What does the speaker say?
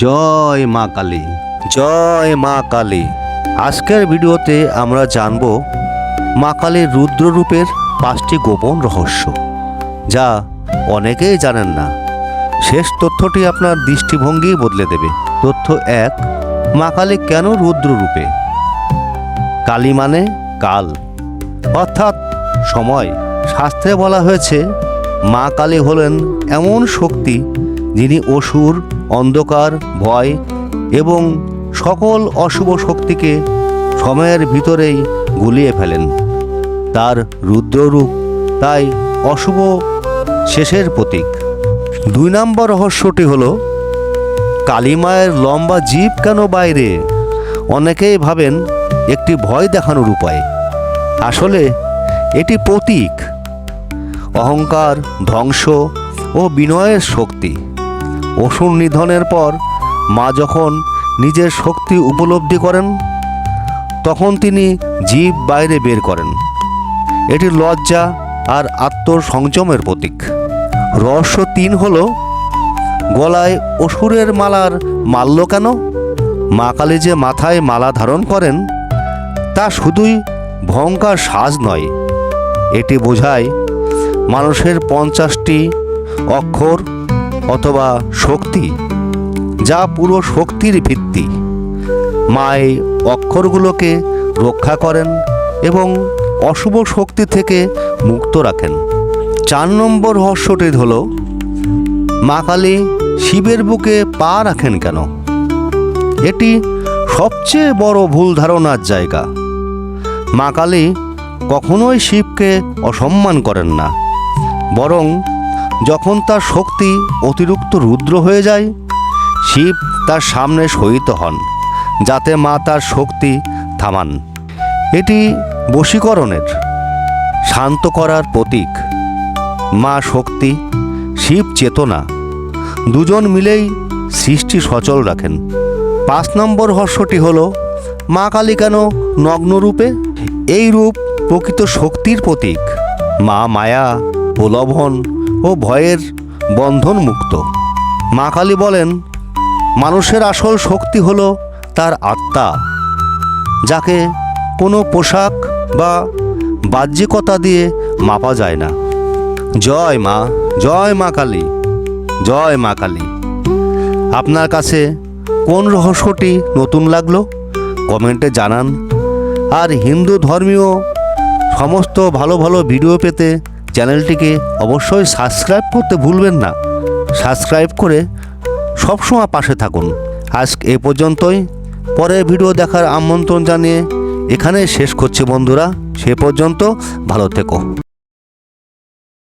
জয় মা কালী। জয় মা কালী। আজকের ভিডিওতে আমরা জানব মা কালীর রুদ্ররূপের পাঁচটি গোপন রহস্য, যা অনেকেই জানেন না। শেষ তথ্যটি আপনার দৃষ্টিভঙ্গি বদলে দেবে। তথ্য এক, মা কালী কেন রুদ্ররূপে? কালী মানে কাল। অর্থাৎ সময়। শাস্ত্রে বলা হয়েছে, মা কালী হলেন এমন শক্তি যিনি অসুর, অন্ধকার, ভয় এবং সকল অশুভ শক্তিকে সময়ের ভিতরেই গুলিয়ে ফেলেন। তার রুদ্ররূপ তাই অশুভ শেষের প্রতীক। দুই নম্বর রহস্যটি হল কালীমায়ের লম্বা জীব কেন বাইরে? অনেকেই ভাবেন একটি ভয় দেখানোর উপায়। আসলে এটি প্রতীক। অহংকার, ধ্বংস ও বিনয়ের শক্তি। অসুর নিধনের পর মা যখন নিজের শক্তি উপলব্ধি করেন, তখন তিনি জীব বাইরে বের করেন। এটি লজ্জা আর আত্মসংযমের প্রতীক। রহস্য তিন হল, গলায় অসুরের মালার মাল্য কেন? মা কালী যে মাথায় মালা ধারণ করেন, তা শুধুই ভয়ঙ্কর সাজ নয়। এটি বোঝায় মানুষের পঞ্চাশটি অক্ষর অথবা শক্তি, যা পুরো শক্তির ভিত্তি। মা এই অক্ষরগুলোকে রক্ষা করেন এবং অশুভ শক্তি থেকে মুক্ত রাখেন। চার নম্বর রহস্যটি হল, মা কালী শিবের বুকে পা রাখেন কেন? এটি সবচেয়ে বড় ভুল ধারণার জায়গা। মা কালী কখনোই শিবকে অসম্মান করেন না, বরং যখন তার শক্তি অতিরিক্ত রুদ্র হয়ে যায়, শিব তার সামনে শয়িত হন, যাতে মা তার শক্তি থামান। এটি বশীকরণের শান্ত করার প্রতীক। মা শক্তি, শিব চেতনা, দুজন মিলেই সৃষ্টি সচল রাখেন। পাঁচ নম্বর হর্ষটি হল, মা কালী কেন নগ্নরূপে? এই রূপ প্রকৃত শক্তির প্রতীক। মা মায়া প্রলোভন ও ভয়ের বন্ধন মুক্ত। মা কালী বলেন, মানুষের আসল শক্তি হল তার আত্মা, যাকে কোনো পোশাক বা বাহ্যিকতা দিয়ে মাপা যায় না। জয় মা জয় মা কালী, জয় মা কালী। আপনার কাছে কোন রহস্যটি নতুন লাগল? কমেন্টে জানান। আর হিন্দু ধর্মীয় সমস্ত ভালো ভালো ভিডিও পেতে চ্যানেলটিকে অবশ্যই সাবস্ক্রাইব করতে ভুলবেন না। সাবস্ক্রাইব করে সবসময় পাশে থাকুন। আজ এ পর্যন্তই। পরের ভিডিও দেখার আমন্ত্রণ জানিয়ে এখানে শেষ করছি বন্ধুরা। সে পর্যন্ত ভালো থেকো।